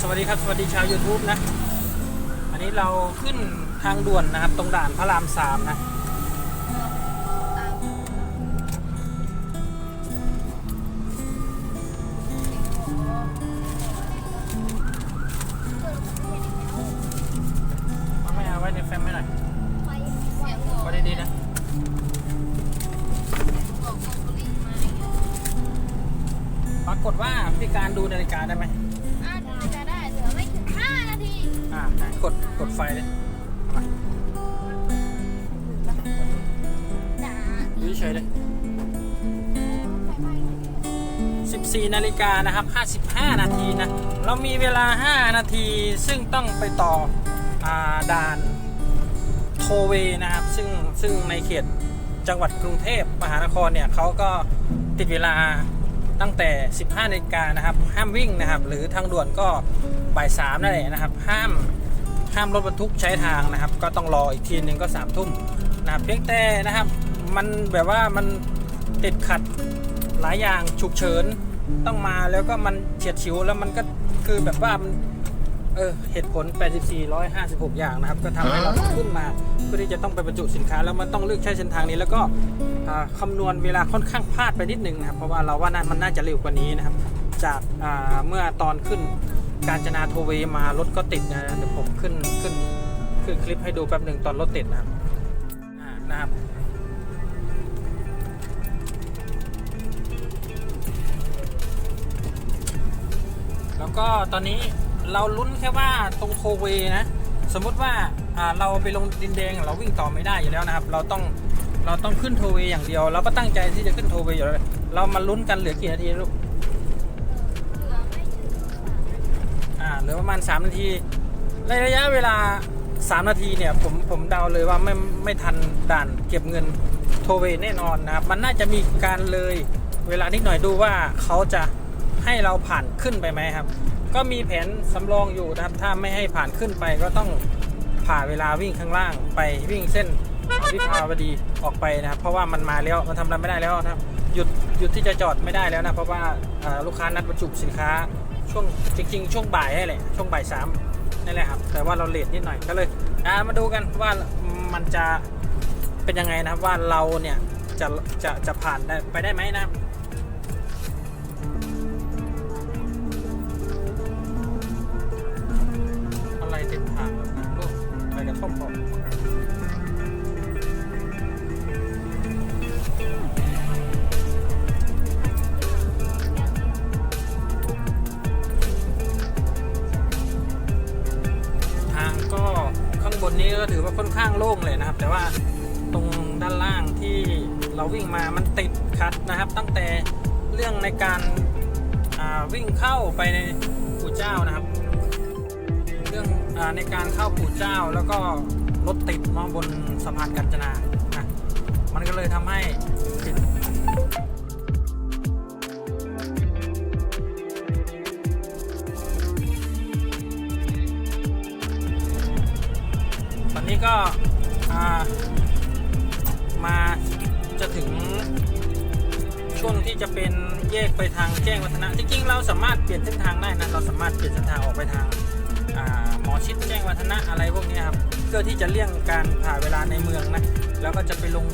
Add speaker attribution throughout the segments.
Speaker 1: สวัสดีครับ สวัสดีชาว YouTube นะ อันนี้เราขึ้นทางด่วนนะครับ ตรงด่านพระรามสามนะมาไม่เอาไว้ในแฟ้มไม่หน่อยไว้ดีๆนะปรากฏว่าพี่การดูนาฬิกาได้ไหม
Speaker 2: อ่า
Speaker 1: ไหนกดกดไฟเลยเอามา
Speaker 2: จ้า
Speaker 1: อยู่เฉยๆเลย14นาฬิกานะครับ 55 นาทีนะ เรามีเวลา 5 นาที ซึ่งต้องไปต่ออาด่านโทเวนะครับ ซึ่งซึ่งในเขตจังหวัดกรุงเทพมหานครเนี่ยเขาก็ติดเวลา ตั้งแต่ 15นาฬิกานะครับ ห้ามวิ่งนะครับ หรือทางด่วนก็บ่ายสามนั่นแหละนะครับ ห้ามห้ามรถบรรทุกใช้ทางนะครับ ก็ต้องรออีกทีนึงก็สามทุ่มนะครับเพียงแต่นะครับ มันแบบว่ามันติดขัดหลายอย่างฉุกเฉินต้องมาแล้วก็มันเฉียดฉิวแล้วมันก็คือแบบว่ามัน เออเหตุผล 84 156 อย่างนะครับ ก็ทำให้เราขึ้นมาเพื่อที่จะต้องไปบรรจุสินค้า แล้วมันต้องเลือกใช้เส้นทางนี้แล้วก็อ่าคำนวณเวลาค่อนข้างพลาดไปนิดนึงนะครับ เพราะว่าเราว่าน่ามันน่าจะเร็วกว่านี้นะครับ จากาเมื่อตอนขึ้นการจนาโทเวมารถก็ติดนะเดี๋ยวผมขึ้นขึ้นขึ้นคลิปให้ดูแป๊บหนึ่งตอนรถติดนะครับนะครับแล้วก็ตอนนี้ เราลุ้นแค่ว่าตรงโทเวนะ สมมุติว่าเราไปลงดินแดงเราวิ่งต่อไม่ได้อยู่แล้วนะครับ เราต้องเราต้องขึ้นโทเวอย่างเดียว เราก็ตั้งใจที่จะขึ้นโทเวอยู่แล้วเรามาลุ้นกันเหลือกี่นาทีลูก
Speaker 2: เหลือไม่ถึง
Speaker 1: อ่าเหลือประมาณ 3 นาที ในระยะเวลา 3 นาทีเนี่ยผมผมเดาเลยว่าไม่ไม่ทันด่านเก็บเงินโทเวแน่นอนนะครับ มันน่าจะมีการเลยเวลานิดหน่อยดูว่าเขาจะให้เราผ่านขึ้นไปไหมครับ ก็มีแผนสำรองอยู่นะครับ ถ้าไม่ให้ผ่านขึ้นไปก็ต้องผ่าเวลาวิ่งข้างล่างไปวิ่งเส้นวิภาวดีออกไปนะครับ เพราะว่ามันมาแล้วมันทำอะไรไม่ได้แล้วนะครับหยุดหยุดที่จะจอดไม่ได้แล้วนะเพราะว่าลูกค้านัดบรรจุสินค้าช่วงจริง ๆ ช่วงบ่ายนี่แหละช่วงบ่ายสามนี่แหละครับ แต่ว่าเราเลทนิดหน่อยก็เลยามาดูกันว่ามันจะเป็นยังไงนะครับว่าเราเนี่ยจะจะจะผ่านได้ไปได้ไหมนะครับ ถือว่าค่อนข้างโล่งเลยนะครับ แต่ว่าตรงด้านล่างที่เราวิ่งมามันติดขัดนะครับ ตั้งแต่เรื่องในการาวิ่งเข้าไปในปู่เจ้านะครับ เรื่องอในการเข้าปู่เจ้าแล้วก็รถติดมาบนสะพานกัญจนานะมันก็เลยทำให้ นี้ก็มาจะถึงช่วงที่จะเป็นแยกไปทางแจ้งวัฒนะจริงๆเราสามารถเปลี่ยนเส้นทางได้นะเราสามารถเปลี่ยนเส้นทางออกไปทางาหมอชิดแจ้งวัฒนะอะไรพวกนี้ครับเพื่อที่จะเลี่ยงการผ่าเวลาในเมืองนะแล้วก็จะไปลง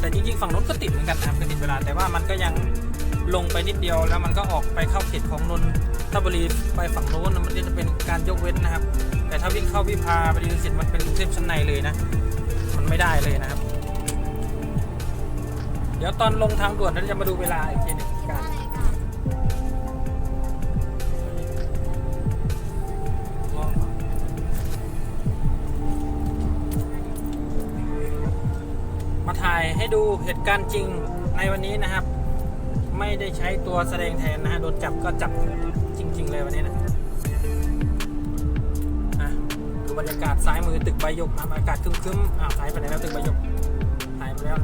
Speaker 1: แต่จริงๆฝั่งนู้นก็ติดเหมือนกันนะครับก็ติดเวลาแต่ว่ามันก็ยังลงไปนิดเดียวแล้วมันก็ออกไปเข้าเขตของนนทบุรีไปฝั่งโน้นมันก็จะเป็นการยกเว้นนะครับ ถ้าวิ่งเข้าวิภาบดีรังสิมันเป็นกรุงเทพชั้นในเลยนะ มันไม่ได้เลยนะครับ เดี๋ยวตอนลงทางด่วนเราจะมาดูเวลาอีกทีหนึงการมาถ่ายให้ดูเหตุการณ์จริงในวันนี้นะครับ ไม่ได้ใช้ตัวแสดงแทนนะฮะโดนจับก็จับจริง ๆ เลยวันนี้นะ บรรยากาศซ้ายมือตึกใบยกนะอากาศครึ้มๆอ้าวหายไปไหนแล้วตึกใบยกหายไปแล้ว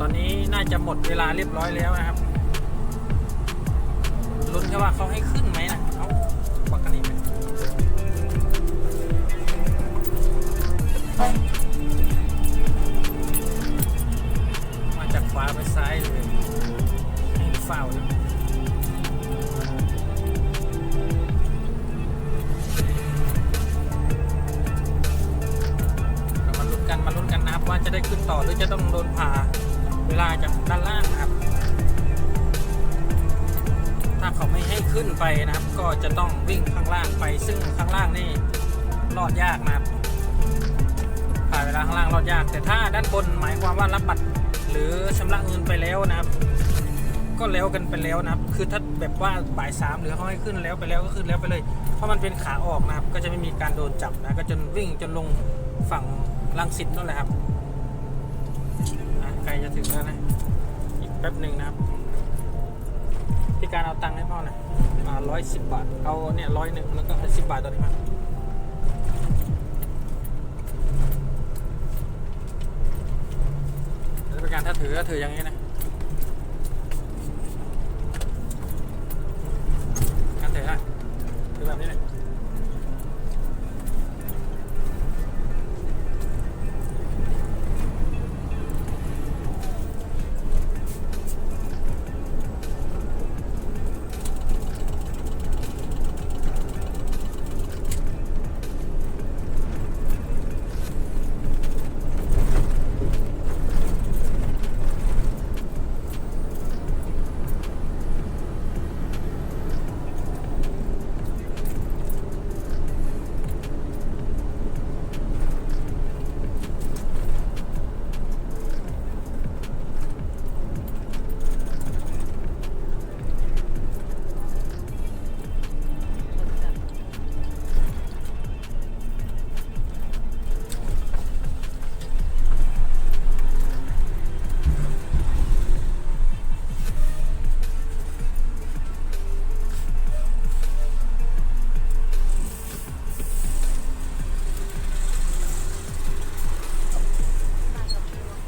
Speaker 1: ตอนนี้น่าจะหมดเวลาเรียบร้อยแล้วนะครับลุ้นแค่ว่าเขาให้ขึ้น ว่าจะได้ขึ้นต่อหรือจะต้องโดนผ่าเวลาจากด้านล่างนะครับ ถ้าเขาไม่ให้ขึ้นไปนะครับ ก็จะต้องวิ่งข้างล่างไป ซึ่งข้างล่างนี่รอดยากนะครับผ่านเวลาข้างล่างรอดยาก แต่ถ้าด้านบนหมายความว่ารับบัตรหรือชำระเงินไปแล้วนะครับ ก็แล้วกันไปแล้วนะครับ คือถ้าแบบว่าบ่ายสามหรือเขาให้ขึ้นแล้วไปแล้วก็ขึ้นแล้วไปเลย เพราะมันเป็นขาออกนะครับ ก็จะไม่มีการโดนจับนะ ก็จนวิ่งจนลงฝั่ง ลังสิตนั่นแหละครับใกล้จะถึงแล้วนะ อีกแป๊บหนึ่งนะครับ พี่การเอาตังค์ให้พ่อหน่อยอ่าร้อยสิบบาท เอาเนี่ยร้อยหนึ่งแล้วก็สิบบาทตัวนี้มาแล้วเป็นการถ้าถือก็ถืออย่างนี้นะ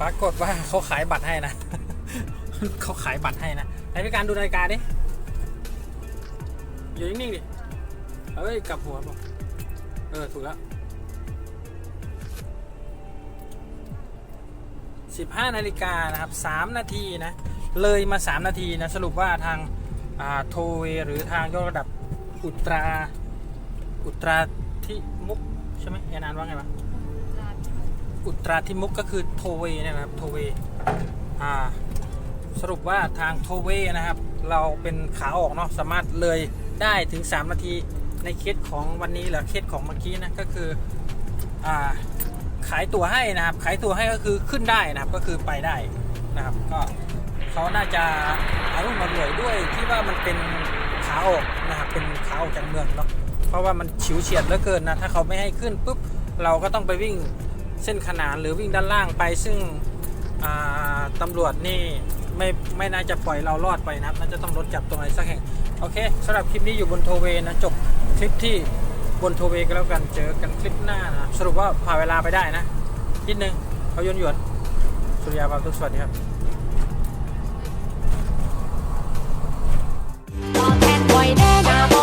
Speaker 1: ปรากฏว่าเขาขายบัตรให้นะ เขาขายบัตรให้นะไหนพี่การดูนาฬิกาดิอยู่นิ่งๆดิเฮ้ยกลับหัวบอกเออ ถูกแล้ว15นาฬิกานะครับ3นาทีนะ เลยมา3นาทีนะ สรุปว่าทางอ่าโทเวหรือทางยกระดับอุตรา อุตราที่มุก ใช่ไหมยานานว่าไงวะ อุตราทิมุกก็คือโทเวเนยนะครับโทเวอ่าสรุปว่าทางโทเวนะครับ เราเป็นขาออกเนาะสามารถเลยได้ถึง 3 นาทีในเคสของวันนี้หรือเคสของเมื่อกี้นะก็คืออ่าขายตั๋วให้นะครับ ขายตั๋วให้ก็คือขึ้นได้นะครับ ก็คือไปได้นะครับ ก็เขาน่าจะอารุ่มอร่วยด้วยที่ว่ามันเป็นขาออกนะครับ เป็นขาออกจากเมืองเนาะเพราะว่ามันฉิวเฉียดเหลือเกินนะถ้าเขาไม่ให้ขึ้นปุ๊บเราก็ต้องไปวิ่ง เส้นขนานหรือวิ่งด้านล่างไป ซึ่งตำรวจนี่ไม่ไม่น่าจะปล่อยเรารอดไปนะครับน่าจะต้องรถจับตรงไหนสักแห่ง โอเคสำหรับคลิปนี้อยู่บนโทเวนะจบคลิปที่บนโทเวก็แล้วกันเจอกันคลิปหน้านะสรุปว่าผ่าเวลาไปได้นะนิดนึงเขายนหยวนสุริยาบาทุกสวัสดีครับแดง